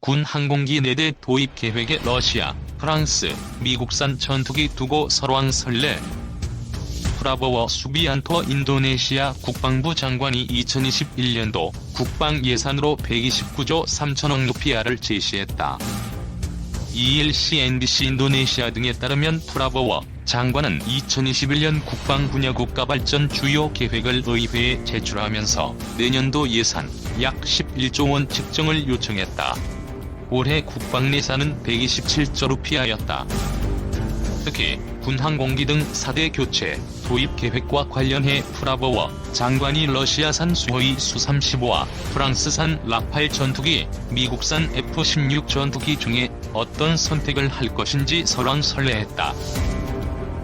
군 항공기 4대 도입 계획에 러시아, 프랑스, 미국산 전투기 두고 설왕설래. 프라보워 수비안토 인도네시아 국방부 장관이 2021년도 국방 예산으로 129조 3천억 루피아를 제시했다. 2일 CNBC 인도네시아 등에 따르면 프라보워 장관은 2021년 국방 분야 국가 발전 주요 계획을 의회에 제출하면서 내년도 예산 약 11조 원 측정을 요청했다. 올해 국방 예산은 127조 루피아였다. 특히 군항공기 등 4대 교체, 도입 계획과 관련해 프라보워 장관이 러시아산 수호이 수-35와 프랑스산 라팔 전투기, 미국산 F-16 전투기 중에 어떤 선택을 할 것인지 설왕설래했다.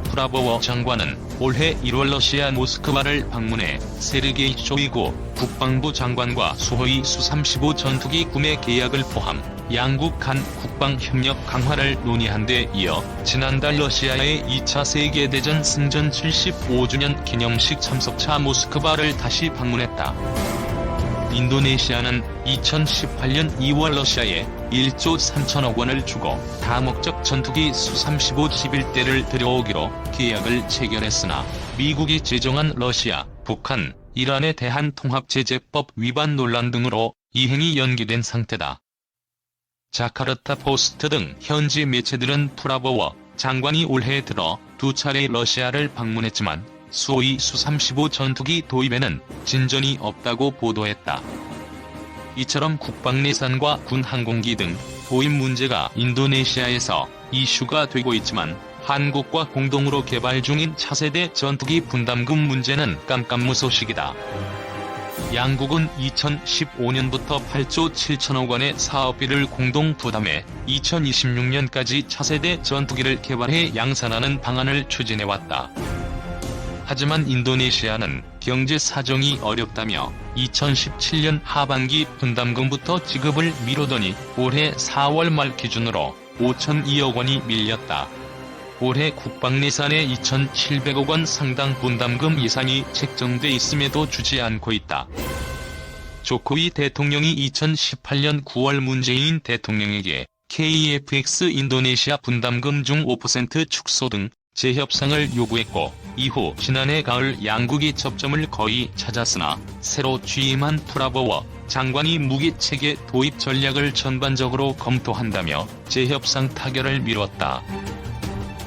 프라보워 장관은 올해 1월 러시아 모스크바를 방문해 세르게이 쇼이구 국방부 장관과 수호이 수-35 전투기 구매 계약을 포함 양국 간 국방 협력 강화를 논의한 데 이어 지난달 러시아의 2차 세계대전 승전 75주년 기념식 참석차 모스크바를 다시 방문했다. 인도네시아는 2018년 2월 러시아에 1조 3천억 원을 주고 다목적 전투기 수-35 11대를 들여오기로 계약을 체결했으나 미국이 제정한 러시아, 북한, 이란에 대한 통합제재법 위반 논란 등으로 이행이 연기된 상태다. 자카르타 포스트 등 현지 매체들은 프라보워 장관이 올해 들어 두 차례 러시아를 방문했지만 수호이 수-35 전투기 도입에는 진전이 없다고 보도했다. 이처럼 국방 예산과 군 항공기 등 도입 문제가 인도네시아에서 이슈가 되고 있지만 한국과 공동으로 개발 중인 차세대 전투기 분담금 문제는 깜깜무소식이다. 양국은 2015년부터 8조 7천억 원의 사업비를 공동 부담해 2026년까지 차세대 전투기를 개발해 양산하는 방안을 추진해왔다. 하지만 인도네시아는 경제 사정이 어렵다며 2017년 하반기 분담금부터 지급을 미루더니 올해 4월 말 기준으로 5,002억 원이 밀렸다. 올해 국방 예산에 2,700억 원 상당 분담금 예산이 책정돼 있음에도 주지 않고 있다. 조코위 대통령이 2018년 9월 문재인 대통령에게 KFX 인도네시아 분담금 중 5% 축소 등 재협상을 요구했고 이후 지난해 가을 양국이 접점을 거의 찾았으나 새로 취임한 프라보워 장관이 무기체계 도입 전략을 전반적으로 검토한다며 재협상 타결을 미뤘다.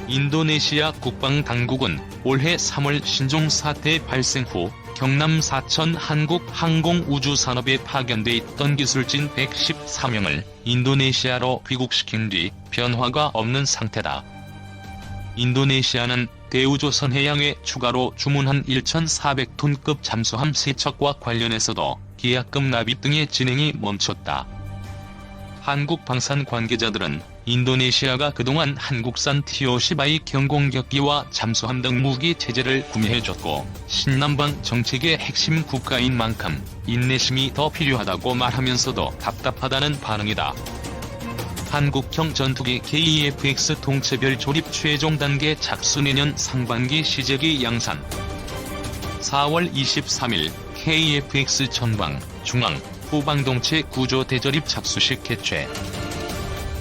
인도네시아 국방당국은 올해 3월 신종 사태 발생 후 경남 사천 한국 항공우주산업에 파견돼 있던 기술진 114명을 인도네시아로 귀국시킨 뒤 변화가 없는 상태다. 인도네시아는 대우조선 해양에 추가로 주문한 1,400톤급 잠수함 세척과 관련해서도 계약금 납입 등의 진행이 멈췄다. 한국 방산 관계자들은 인도네시아가 그동안 한국산 TO-10I 경공격기와 잠수함 등 무기 체제를 구매해줬고 신남방 정책의 핵심 국가인 만큼 인내심이 더 필요하다고 말하면서도 답답하다는 반응이다. 한국형 전투기 KEFX 동체별 조립 최종 단계 착수 내년 상반기 시제기 양산 4월 23일 KEFX 전방, 중앙, 후방 동체 구조 대조립 착수식 개최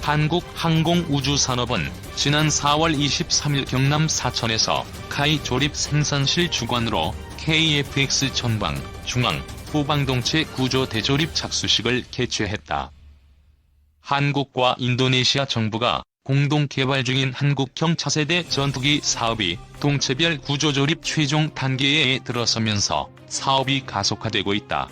한국항공우주산업은 지난 4월 23일 경남 사천에서 카이 조립 생산실 주관으로 KFX 전방, 중앙, 후방동체 구조 대조립 착수식을 개최했다. 한국과 인도네시아 정부가 공동 개발 중인 한국형 차세대 전투기 사업이 동체별 구조조립 최종 단계에 들어서면서 사업이 가속화되고 있다.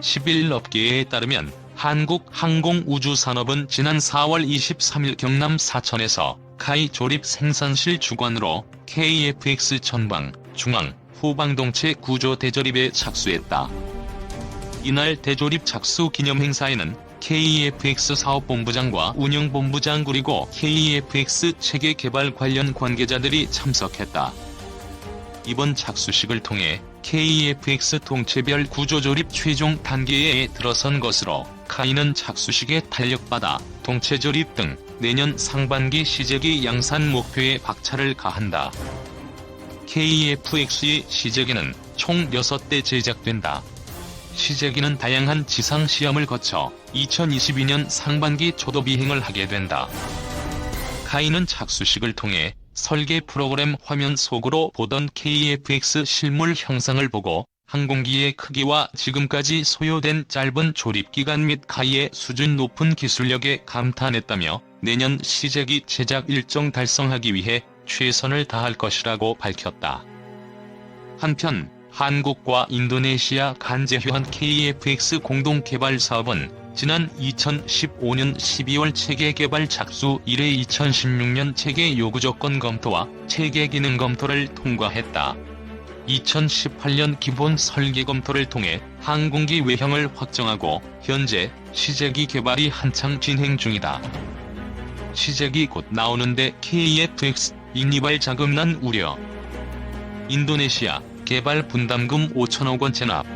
11 업계에 따르면 한국항공우주산업은 지난 4월 23일 경남 사천에서 카이 조립 생산실 주관으로 KFX 전방, 중앙, 후방동체 구조 대조립에 착수했다. 이날 대조립 착수 기념 행사에는 KEFX 사업본부장과 운영본부장 그리고 KEFX 체계 개발 관련 관계자들이 참석했다. 이번 착수식을 통해 KEFX 동체별 구조조립 최종 단계에 들어선 것으로 카이는 착수식에 탄력받아 동체조립 등 내년 상반기 시제기 양산 목표에 박차를 가한다. KEFX의 시제기는 총 6대 제작된다. 시제기는 다양한 지상 시험을 거쳐 2022년 상반기 초도 비행을 하게 된다. 카이는 착수식을 통해 설계 프로그램 화면 속으로 보던 KFX 실물 형상을 보고 항공기의 크기와 지금까지 소요된 짧은 조립기간 및 카이의 수준 높은 기술력에 감탄했다며 내년 시제기 제작 일정 달성하기 위해 최선을 다할 것이라고 밝혔다. 한편 한국과 인도네시아 간제휴한 KFX 공동 개발 사업은 지난 2015년 12월 체계 개발 착수 이래 2016년 체계 요구 조건 검토와 체계 기능 검토를 통과했다. 2018년 기본 설계 검토를 통해 항공기 외형을 확정하고 현재 시제기 개발이 한창 진행 중이다. 시제기 곧 나오는데 KFX 인이발 자금난 우려. 인도네시아 개발 분담금 5천억 원 체납.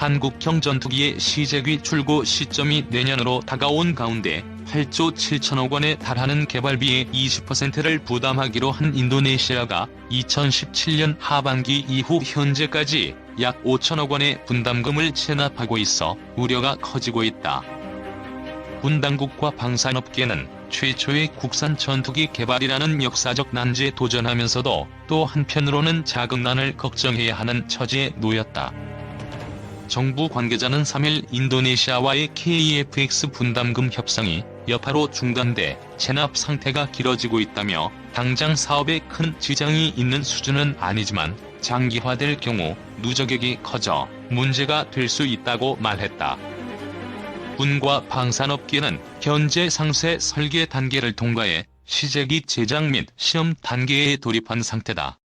한국형 전투기의 시제기 출고 시점이 내년으로 다가온 가운데 8조 7천억 원에 달하는 개발비의 20%를 부담하기로 한 인도네시아가 2017년 하반기 이후 현재까지 약 5천억 원의 분담금을 체납하고 있어 우려가 커지고 있다. 분당국과 방산업계는 최초의 국산 전투기 개발이라는 역사적 난제에 도전하면서도 또 한편으로는 자금난을 걱정해야 하는 처지에 놓였다. 정부 관계자는 3일 인도네시아와의 KFX 분담금 협상이 여파로 중단돼 체납 상태가 길어지고 있다며 당장 사업에 큰 지장이 있는 수준은 아니지만 장기화될 경우 누적액이 커져 문제가 될 수 있다고 말했다. 군과 방산업계는 현재 상세 설계 단계를 통과해 시제기 제작 및 시험 단계에 돌입한 상태다.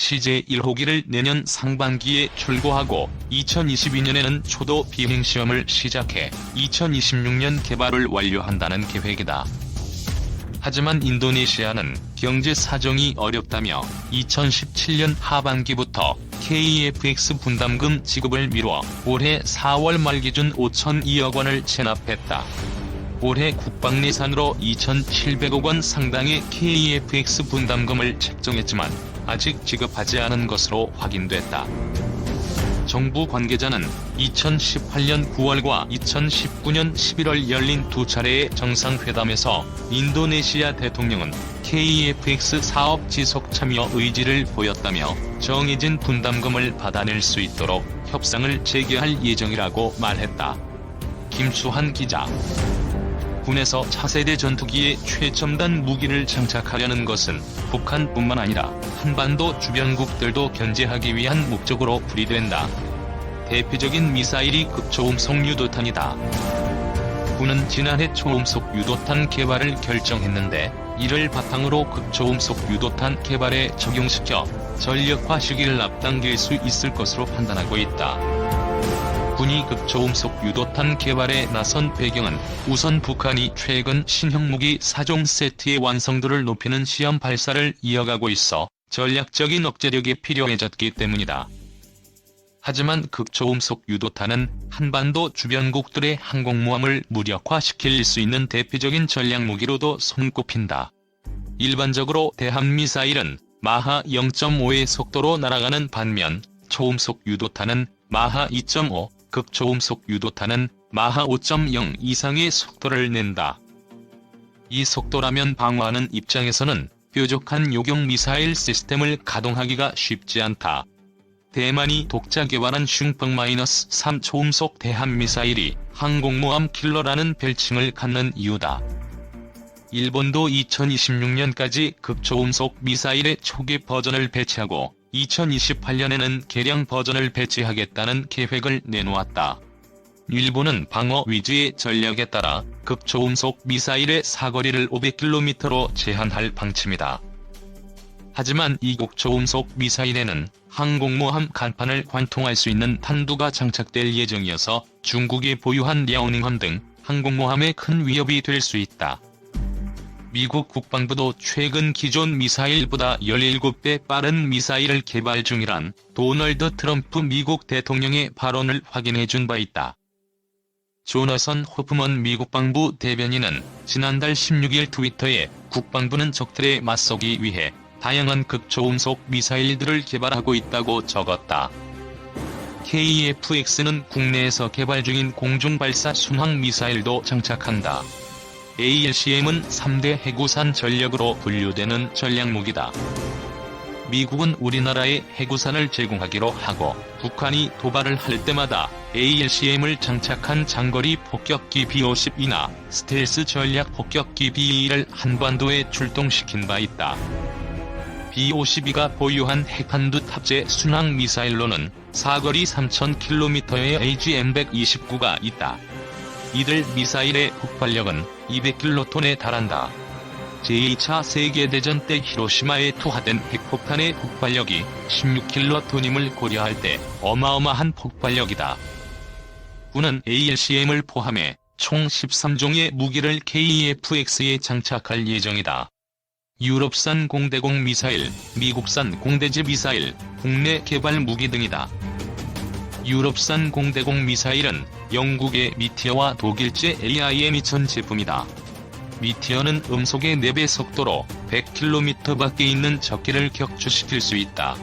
시제 1호기를 내년 상반기에 출고하고 2022년에는 초도 비행 시험을 시작해 2026년 개발을 완료한다는 계획이다. 하지만 인도네시아는 경제 사정이 어렵다며 2017년 하반기부터 KFX 분담금 지급을 미뤄 올해 4월 말 기준 5,002억 원을 체납했다. 올해 국방 예산으로 2,700억 원 상당의 KFX 분담금을 책정했지만 아직 지급하지 않은 것으로 확인됐다. 정부 관계자는 2018년 9월과 2019년 11월 열린 두 차례의 정상회담에서 인도네시아 대통령은 KFX 사업 지속 참여 의지를 보였다며 정해진 분담금을 받아낼 수 있도록 협상을 재개할 예정이라고 말했다. 김수환 기자 군에서 차세대 전투기에 최첨단 무기를 장착하려는 것은 북한뿐만 아니라 한반도 주변국들도 견제하기 위한 목적으로 풀이된다. 대표적인 미사일이 극초음속 유도탄이다. 군은 지난해 초음속 유도탄 개발을 결정했는데 이를 바탕으로 극초음속 유도탄 개발에 적용시켜 전력화 시기를 앞당길 수 있을 것으로 판단하고 있다. 군이 극초음속 유도탄 개발에 나선 배경은 우선 북한이 최근 신형 무기 4종 세트의 완성도를 높이는 시험 발사를 이어가고 있어 전략적인 억제력이 필요해졌기 때문이다. 하지만 극초음속 유도탄은 한반도 주변국들의 항공모함을 무력화시킬 수 있는 대표적인 전략 무기로도 손꼽힌다. 일반적으로 대한미사일은 마하 0.5의 속도로 날아가는 반면 초음속 유도탄은 마하 2.5, 극초음속 유도탄은 마하 5.0 이상의 속도를 낸다. 이 속도라면 방어하는 입장에서는 뾰족한 요격 미사일 시스템을 가동하기가 쉽지 않다. 대만이 독자 개발한 슝펑-3 초음속 대한미사일이 항공모함 킬러라는 별칭을 갖는 이유다. 일본도 2026년까지 극초음속 미사일의 초기 버전을 배치하고 2028년에는 개량 버전을 배치하겠다는 계획을 내놓았다. 일본은 방어 위주의 전략에 따라 극초음속 미사일의 사거리를 500km로 제한할 방침이다. 하지만 이 극초음속 미사일에는 항공모함 간판을 관통할 수 있는 탄두가 장착될 예정이어서 중국이 보유한 랴오닝함 등 항공모함에 큰 위협이 될 수 있다. 미국 국방부도 최근 기존 미사일보다 17배 빠른 미사일을 개발 중이란 도널드 트럼프 미국 대통령의 발언을 확인해 준 바 있다. 조너선 호프먼 미국 방부 대변인은 지난달 16일 트위터에 국방부는 적들에 맞서기 위해 다양한 극초음속 미사일들을 개발하고 있다고 적었다. KF-X는 국내에서 개발 중인 공중발사 순항 미사일도 장착한다. ALCM은 3대 해구산 전력으로 분류되는 전략무기다. 미국은 우리나라에 해구산을 제공하기로 하고 북한이 도발을 할 때마다 ALCM을 장착한 장거리 폭격기 B-50이나 스텔스 전략 폭격기 B-2를 한반도에 출동시킨 바 있다. B-52가 보유한 핵한두 탑재 순항 미사일로는 사거리 3,000km의 AGM-129가 있다. 이들 미사일의 폭발력은 200킬로톤에 달한다. 제2차 세계대전 때 히로시마에 투하된 핵폭탄의 폭발력이 16킬로톤임을 고려할 때 어마어마한 폭발력이다. 군은 ALCM을 포함해 총 13종의 무기를 KF-X에 장착할 예정이다. 유럽산 공대공 미사일, 미국산 공대지 미사일, 국내 개발 무기 등이다. 유럽산 공대공 미사일은 영국의 미티어와 독일제 AIM-2000 제품이다. 미티어는 음속의 4배 속도로 100km 밖에 있는 적기를 격추시킬 수 있다.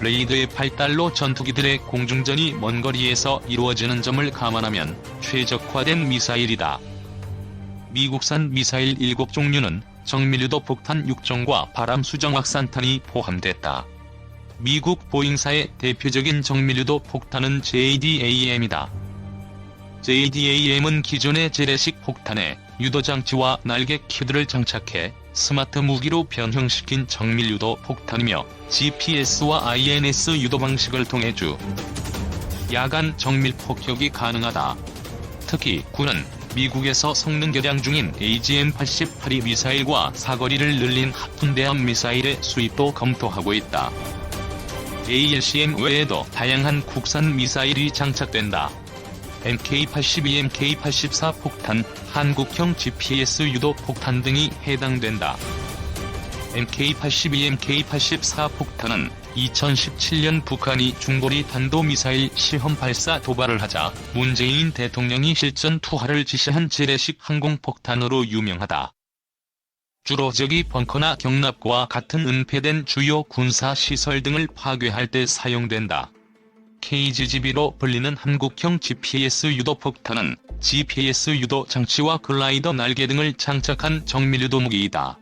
레이더의 발달로 전투기들의 공중전이 먼 거리에서 이루어지는 점을 감안하면 최적화된 미사일이다. 미국산 미사일 7종류는 정밀유도 폭탄 6종과 바람 수정 확산탄이 포함됐다. 미국 보잉사의 대표적인 정밀유도 폭탄은 JDAM이다. JDAM은 기존의 재래식 폭탄에 유도장치와 날개 키드를 장착해 스마트 무기로 변형시킨 정밀 유도 폭탄이며 GPS와 INS 유도 방식을 통해 주 야간 정밀 폭격이 가능하다. 특히 군은 미국에서 성능 개량 중인 AGM-88이 미사일과 사거리를 늘린 하푼대함 미사일의 수입도 검토하고 있다. ALCM 외에도 다양한 국산 미사일이 장착된다. MK-82, MK-84 폭탄, 한국형 GPS 유도 폭탄 등이 해당된다. MK-82, MK-84 폭탄은 2017년 북한이 중거리 탄도미사일 시험 발사 도발을 하자 문재인 대통령이 실전 투하를 지시한 재래식 항공폭탄으로 유명하다. 주로 적이 벙커나 경납고와 같은 은폐된 주요 군사시설 등을 파괴할 때 사용된다. KGGB로 불리는 한국형 GPS 유도 폭탄은 GPS 유도 장치와 글라이더 날개 등을 장착한 정밀 유도 무기이다.